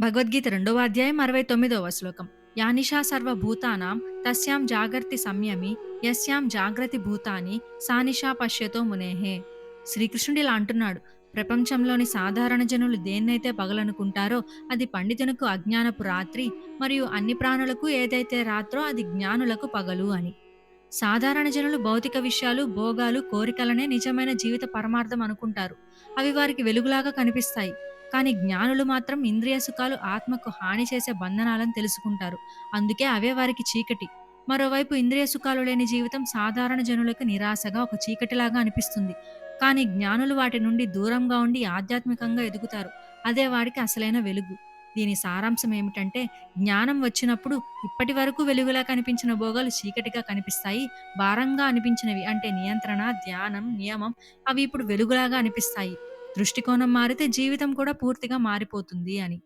భగవద్గీత రెండవ అధ్యాయం అరవై తొమ్మిదవ శ్లోకం. యానిషా సర్వభూతానాం తస్యాం జాగర్తి సంయమి యస్యాం జాగ్రతి భూతాని సానిషా పశ్యతో మునేహే. శ్రీకృష్ణుడు ఇలా అంటున్నాడు ప్రపంచంలోని సాధారణ జనులు దేన్నైతే పగలనుకుంటారో అది పండితునకు అజ్ఞానపు రాత్రి మరియు అన్ని ప్రాణులకు ఏదైతే రాత్రో అది జ్ఞానులకు పగలు అని. సాధారణ జనులు భౌతిక విషయాలు భోగాలు కోరికలనే నిజమైన జీవిత పరమార్థం అనుకుంటారు. అవి వారికి వెలుగులాగా కనిపిస్తాయి. కానీ జ్ఞానులు మాత్రం ఇంద్రియ సుఖాలు ఆత్మకు హాని చేసే బంధనాలను తెలుసుకుంటారు. అందుకే అవే వారికి చీకటి. మరోవైపు ఇంద్రియ సుఖాలు లేని జీవితం సాధారణ జనులకు నిరాశగా ఒక చీకటిలాగా అనిపిస్తుంది. కానీ జ్ఞానులు వాటి నుండి దూరంగా ఉండి ఆధ్యాత్మికంగా ఎదుగుతారు. అదే వారికి అసలైన వెలుగు. దీని సారాంశం ఏమిటంటే జ్ఞానం వచ్చినప్పుడు ఇప్పటి వరకు వెలుగులా కనిపించిన భోగాలు చీకటిగా కనిపిస్తాయి. భారంగా అనిపించినవి అంటే నియంత్రణ ధ్యానం నియమం అవి ఇప్పుడు వెలుగులాగా అనిపిస్తాయి. దృష్టికోణం మారితే జీవితం కూడా పూర్తిగా మారిపోతుంది అని.